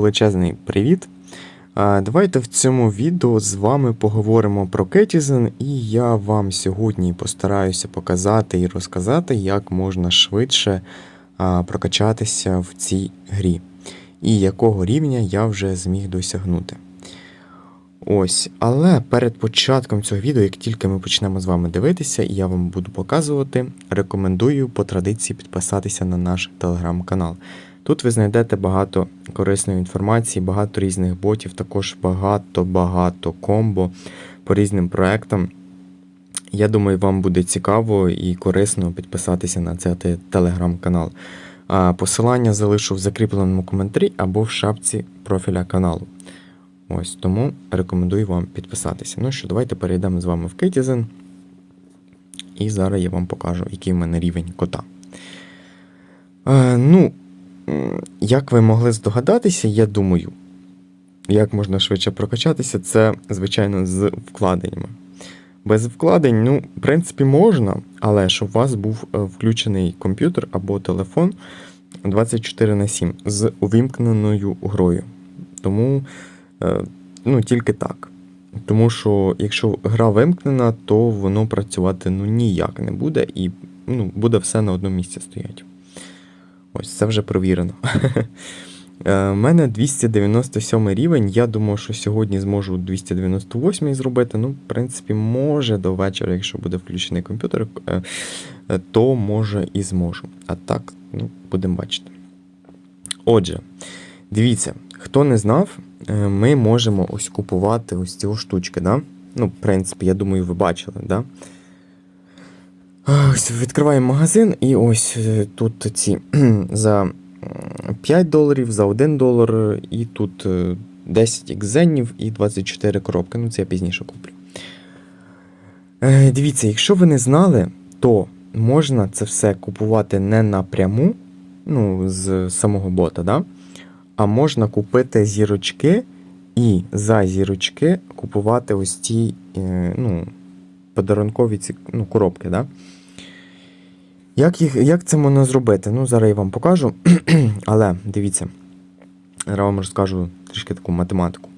Величезний привіт! Давайте в цьому відео з вами поговоримо про Кетізен, і я вам сьогодні постараюся показати і розказати, як можна швидше прокачатися в цій грі, і якого рівня я вже зміг досягнути. Ось, але перед початком цього відео, як тільки ми почнемо з вами дивитися, і я вам буду показувати, рекомендую по традиції підписатися на наш телеграм-канал. Тут ви знайдете багато корисної інформації, багато різних ботів, також багато-багато комбо по різним проектам. Я думаю, вам буде цікаво і корисно підписатися на цей телеграм-канал. Посилання залишу в закріпленому коментарі або в шапці профіля каналу. Ось тому рекомендую вам підписатися. Ну що, давайте перейдемо з вами в Китізен. І зараз я вам покажу, який в мене рівень кота. Е, ну, як ви могли здогадатися, я думаю, як можна швидше прокачатися, це, звичайно, з вкладеннями. Без вкладень, ну, в принципі, можна, але щоб у вас був е, включений комп'ютер або телефон 24 на 7 з увімкненою грою. Тому е, ну, тільки так. Тому що якщо гра вимкнена, то воно працювати ну, ніяк не буде і ну, буде все на одному місці стояти. Ось це вже провірено. У мене 297 рівень. Я думав, що сьогодні зможу 298 зробити. Ну, в принципі, може до вечора, якщо буде включений комп'ютер, е, е, то може і зможу. А так, ну, будемо бачити. Отже, дивіться, хто не знав, е, ми можемо ось купувати ось ці штучки, да? Ну, в принципі, я думаю, ви бачили, да? Ось відкриваємо магазин, і ось е, тут ці за 5 доларів, за 1 долар, і тут е, 10 екзенів і 24 коробки. Ну, це я пізніше куплю. Е, Дивіться, якщо ви не знали, то можна це все купувати не напряму, ну, з самого бота, да? а можна купити зірочки і за зірочки купувати ось ці е, ну, подарункові ці, ну, коробки. Да? Як, їх, як це можна зробити? Ну, зараз я вам покажу. Але дивіться, зараз вам розкажу трішки таку математику.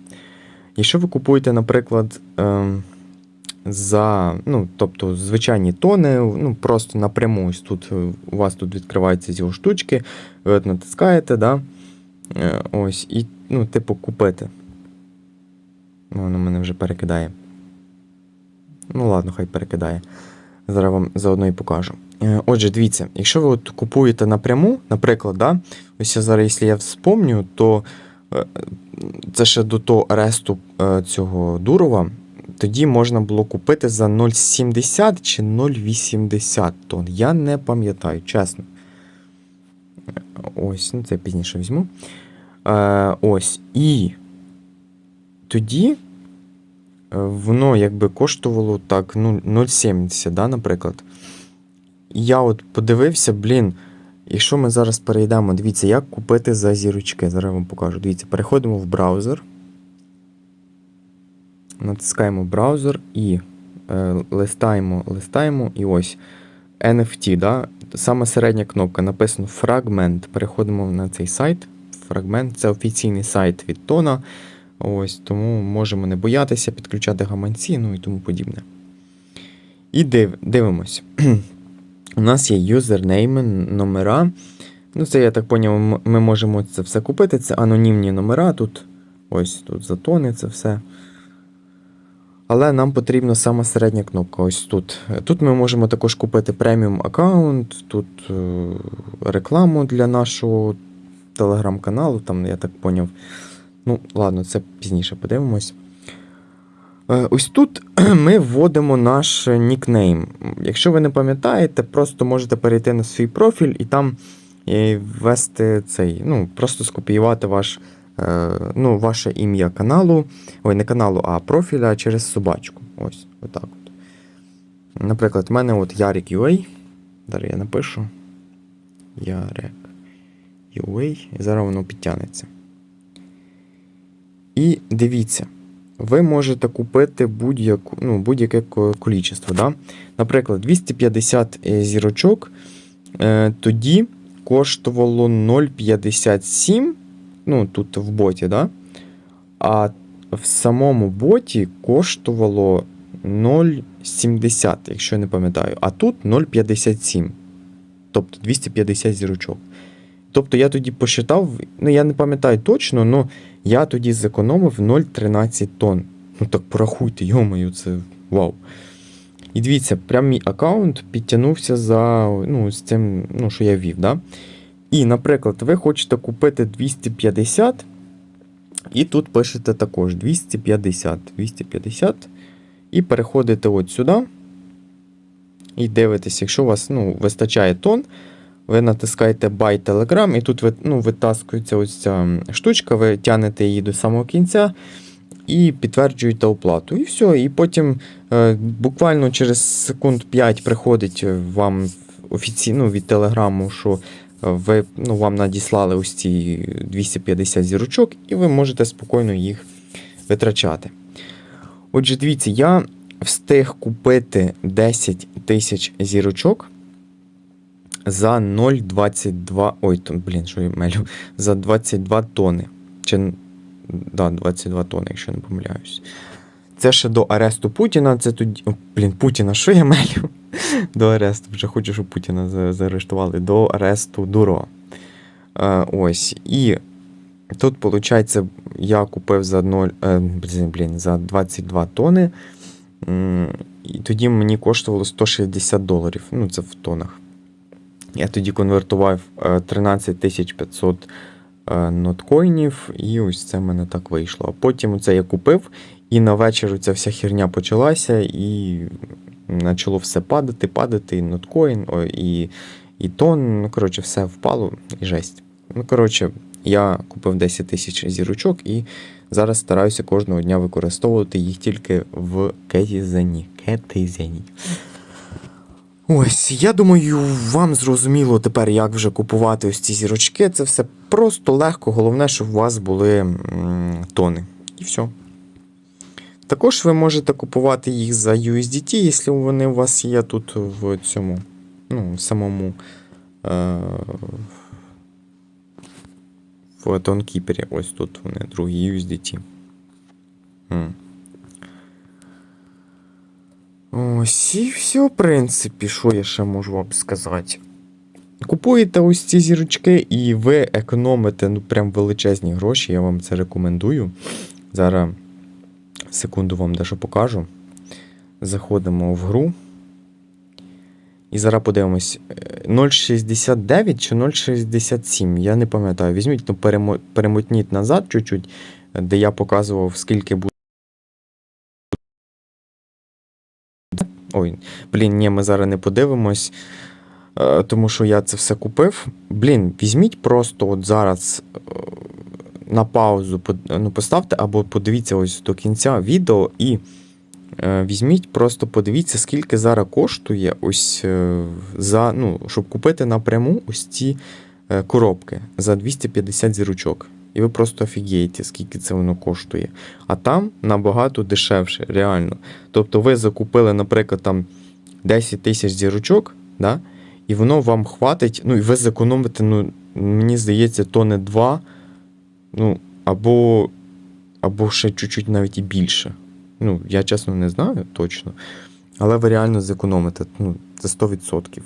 Якщо ви купуєте, наприклад, ем, за, ну, тобто, звичайні тони, ну, просто напряму ось тут е, у вас тут відкриваються ці штучки, ви от натискаєте, да? Е, ось, і, ну, типу, купити. Ну, Воно мене вже перекидає. Ну, ладно, хай перекидає. Зараз вам заодно і покажу. Е, Отже, дивіться, якщо ви от купуєте напряму, наприклад, да, ось я зараз, якщо я вспомню, то е, це ще до того аресту е, цього Дурова, тоді можна було купити за 0,70 чи 0,80 тонн. Я не пам'ятаю, чесно. Ось, ну це я пізніше візьму. Е, ось. І тоді воно якби коштувало так, ну, 0,70, да, наприклад. Я от подивився, блін, якщо ми зараз перейдемо, дивіться, як купити за зірочки. Зараз вам покажу. Дивіться, переходимо в браузер. Натискаємо браузер і е, листаємо, листаємо, і ось NFT, да? саме середня кнопка, написано фрагмент. Переходимо на цей сайт. Фрагмент це офіційний сайт від Тона. Ось, тому можемо не боятися підключати гаманці, ну і тому подібне. І див, дивимось. У нас є юзернейми, номера. Ну, це, я так поняв, ми можемо це все купити. Це анонімні номера. Тут ось тут затони, це все. Але нам потрібна сама середня кнопка. Ось тут. Тут ми можемо також купити преміум аккаунт, тут е, рекламу для нашого телеграм-каналу, там, я так поняв. Ну, ладно, це пізніше подивимось. Е, Ось тут ми вводимо наш нікнейм. Якщо ви не пам'ятаєте, просто можете перейти на свій профіль і там е, ввести цей, ну, просто скопіювати ваш, е, ну, ваше ім'я каналу, ой, не каналу, а профіля через собачку. Ось, отак от. Наприклад, в мене от Ярик UA. Зараз я напишу. Ярик UA. І зараз воно підтягнеться. І дивіться, ви можете купити будь-яку, ну, будь-яке количество. Да? Наприклад, 250 е, зірочок е, тоді коштувало 0,57 ну, тут в боті, да? а в самому боті коштувало 0,70, якщо я не пам'ятаю, а тут 0,57. Тобто 250 зірочок. Тобто я тоді посчитав, ну я не пам'ятаю точно, але я тоді зекономив 0,13 тонн. Ну так порахуйте, йомаю, це вау. І дивіться, прям мій аккаунт підтягнувся за ну, з цим, ну, що я вів. Да? І, наприклад, ви хочете купити 250, і тут пишете також 250, 250, і переходите от сюди. І дивитесь, якщо у вас ну, вистачає тон, ви натискаєте Buy Telegram, і тут ви, ну, витаскується ось ця штучка, ви тянете її до самого кінця і підтверджуєте оплату. І все. І потім е, буквально через секунд 5 приходить вам офіційно від телеграму, що ви, ну, вам надіслали ось ці 250 зірочок, і ви можете спокійно їх витрачати. Отже, дивіться, я встиг купити 10 тисяч зірочок за 0,22. Ой, то, блін, що я мелю, за 22 тони. Чи, да, 22 тони, якщо не помиляюсь. Це ще до аресту Путіна. Це тоді. О, блін, Путіна, що я мелю? До аресту. Вже хочу, щоб Путіна заарештували. До аресту Дуро. Е, ось. І тут, виходить, я купив за 0, е, блін, за 22 тони. І тоді мені коштувало 160 доларів. Ну, це в тонах. Я тоді конвертував е, 13 500 е, ноткоїнів, і ось це в мене так вийшло. А потім це я купив, і на вечір ця вся херня почалася, і почало все падати, падати, і ноткоін, і, і тон. Ну, коротше, все впало і жесть. Ну, коротше, я купив 10 тисяч зірочок і зараз стараюся кожного дня використовувати їх тільки в кетізені. Кетизені. Ось, я думаю, вам зрозуміло тепер, як вже купувати ось ці зірочки. Це все просто легко. Головне, щоб у вас були тони. І все. Також ви можете купувати їх за USDT, якщо вони у вас є тут в цьому, ну, в самому е, в тонкіпері. Ось тут вони, другі USDT. М. Ось і все, в принципі, що я ще можу вам сказати. Купуєте ось ці зірочки, і ви економите ну, прям величезні гроші, я вам це рекомендую. Зараз секунду вам дещо покажу. Заходимо в гру. І зараз подивимось. е, 0,69 чи 0,67. Я не пам'ятаю. Візьміть, ну, перемо- перемотніть назад чуть-чуть, де я показував, скільки буде. Ой, блін, ні, ми зараз не подивимось, е, тому що я це все купив. Блін, візьміть просто от зараз е, на паузу ну, поставте, або подивіться ось до кінця відео і е, візьміть, просто подивіться, скільки зараз коштує ось за, ну, щоб купити напряму ось ці коробки за 250 зірочок. І ви просто офігієте, скільки це воно коштує. А там набагато дешевше, реально. Тобто ви закупили, наприклад, там 10 тисяч зірочок, да? і воно вам хватить, ну і ви зекономите, ну, мені здається, тони 2, ну, або, або ще чуть-чуть навіть і більше. Ну, я чесно не знаю точно. Але ви реально зекономите ну, це 100%.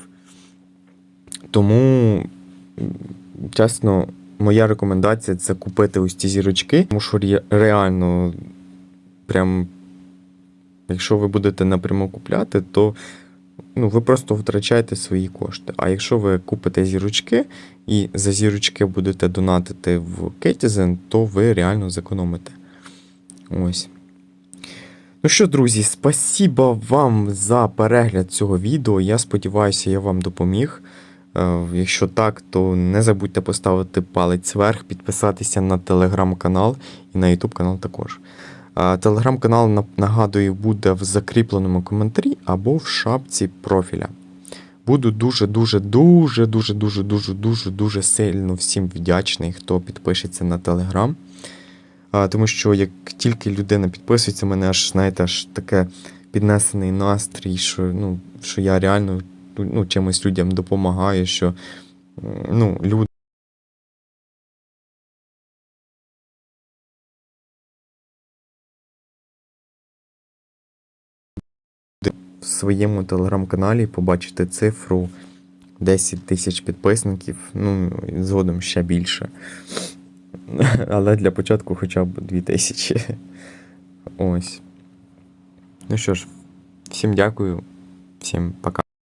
Тому, чесно, моя рекомендація це купити ось ці зірочки, тому що реально, прям, якщо ви будете напряму купляти, то ну, ви просто втрачаєте свої кошти. А якщо ви купите зірочки і за зірочки будете донатити в Кетізен, то ви реально зекономите. Ось. Ну що, друзі, спасибо вам за перегляд цього відео. Я сподіваюся, я вам допоміг. Е, Якщо так, то не забудьте поставити палець вверх, підписатися на телеграм-канал і на Ютуб канал також. Е, Телеграм-канал, нагадую, буде в закріпленому коментарі або в шапці профіля. Буду дуже, дуже, дуже, дуже, дуже, дуже, дуже, сильно всім вдячний, хто підпишеться на Телеграм. Тому що як тільки людина підписується, мене аж, знаєте, аж таке піднесений настрій, що, ну, що я реально ну, чимось людям допомагаєш, що ну, люди. В своєму телеграм-каналі побачити цифру 10 тисяч підписників, ну, згодом ще більше. Але для початку хоча б 2 тисячі. Ось. Ну що ж, всім дякую, всім пока.